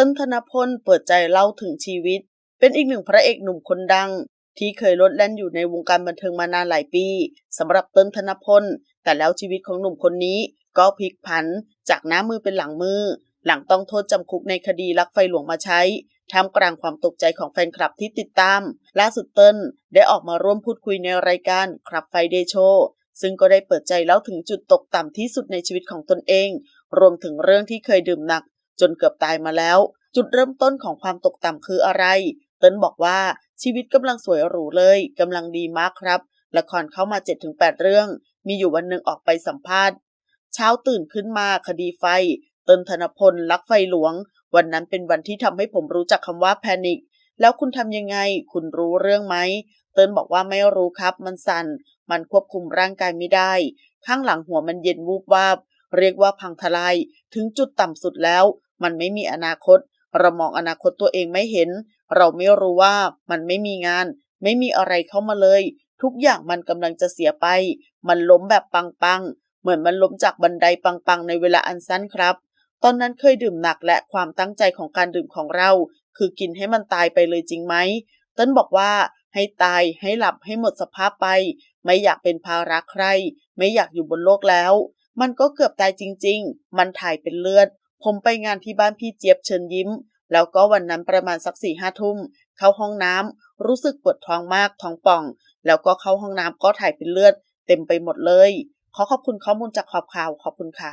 ต้นธนพลเปิดใจเล่าถึงชีวิต เป็นอีกหนึ่งพระเอกหนุ่มคนดัง ที่เคยลดแล่นอยู่ในวงการบันเทิงมานานหลายปีสำหรับเต้นธนพล แต่แล้วชีวิตของหนุ่มคนนี้ก็พลิกผันจากหน้ามือเป็นหลังมือ หลังต้องโทษจำคุกในคดีลักไฟหลวงมาใช้ท่ามกลางความตกใจของแฟนคลับที่ติดตาม ล่าสุดเติ้ลได้ออกมาร่วมพูดคุยในรายการครับไฟเดโชซึ่งก็ได้เปิดใจเล่าถึงจุดตกต่ำที่สุดในชีวิตของตนเอง รวมถึงเรื่องที่เคยดื่มหนัก จนเกือบตายมาแล้ว จุดเริ่มต้นของความตกต่ำคืออะไร เติ้ลบอกว่าชีวิตกำลังสวยหรูเลยกำลังดีมากครับ ละครเข้ามา 7-8 เรื่อง มีอยู่วันหนึ่งออกไปสัมภาษณ์ เช้าตื่นขึ้นมาคดีไฟ เติ้ลธนพลลักไฟหลวง วันนั้นเป็นวันที่ทำให้ผมรู้จักคำว่าแพนิคแล้วคุณทำยังไง คุณรู้เรื่องไหม เติ้ลบอกว่าไม่รู้ครับ มันสั่น มันควบคุมร่างกายไม่ได้ ข้างหลังหัวมันเย็นวูบวาบ เรียกว่าพังทลายถึงจุดต่ำสุดแล้ว มันไม่มีอนาคต เรามองอนาคตตัวเองไม่เห็น เราไม่รู้ว่ามันไม่มีงาน ไม่มีอะไรเข้ามาเลย ทุกอย่างมันกำลังจะเสียไป มันล้มแบบปังๆ เหมือนมันล้มจากบันไดปังๆ ในเวลาอันสั้นครับ ตอนนั้นเคยดื่มหนักและความตั้งใจของการดื่มของเรา คือกินให้มันตายไปเลยจริงไหมเต้นบอกว่าให้ตายให้หลับให้หมดสภาพไป ไม่อยากเป็นภาระใคร ไม่อยากอยู่บนโลกแล้ว มันก็เกือบตายจริง ๆ มันถ่ายเป็นเลือด ผมไปงานที่บ้านพี่เจี๊ยบเชิญยิ้ม แล้วก็วันนั้นประมาณสักสี่ห้าทุ่ม เข้าห้องน้ำรู้สึกปวดท้องมากท้องป่อง แล้วก็เข้าห้องน้ำก็ถ่ายเป็นเลือด เต็มไปหมดเลย ขอขอบคุณข้อมูลจากขอบข่าวขอบคุณค่ะ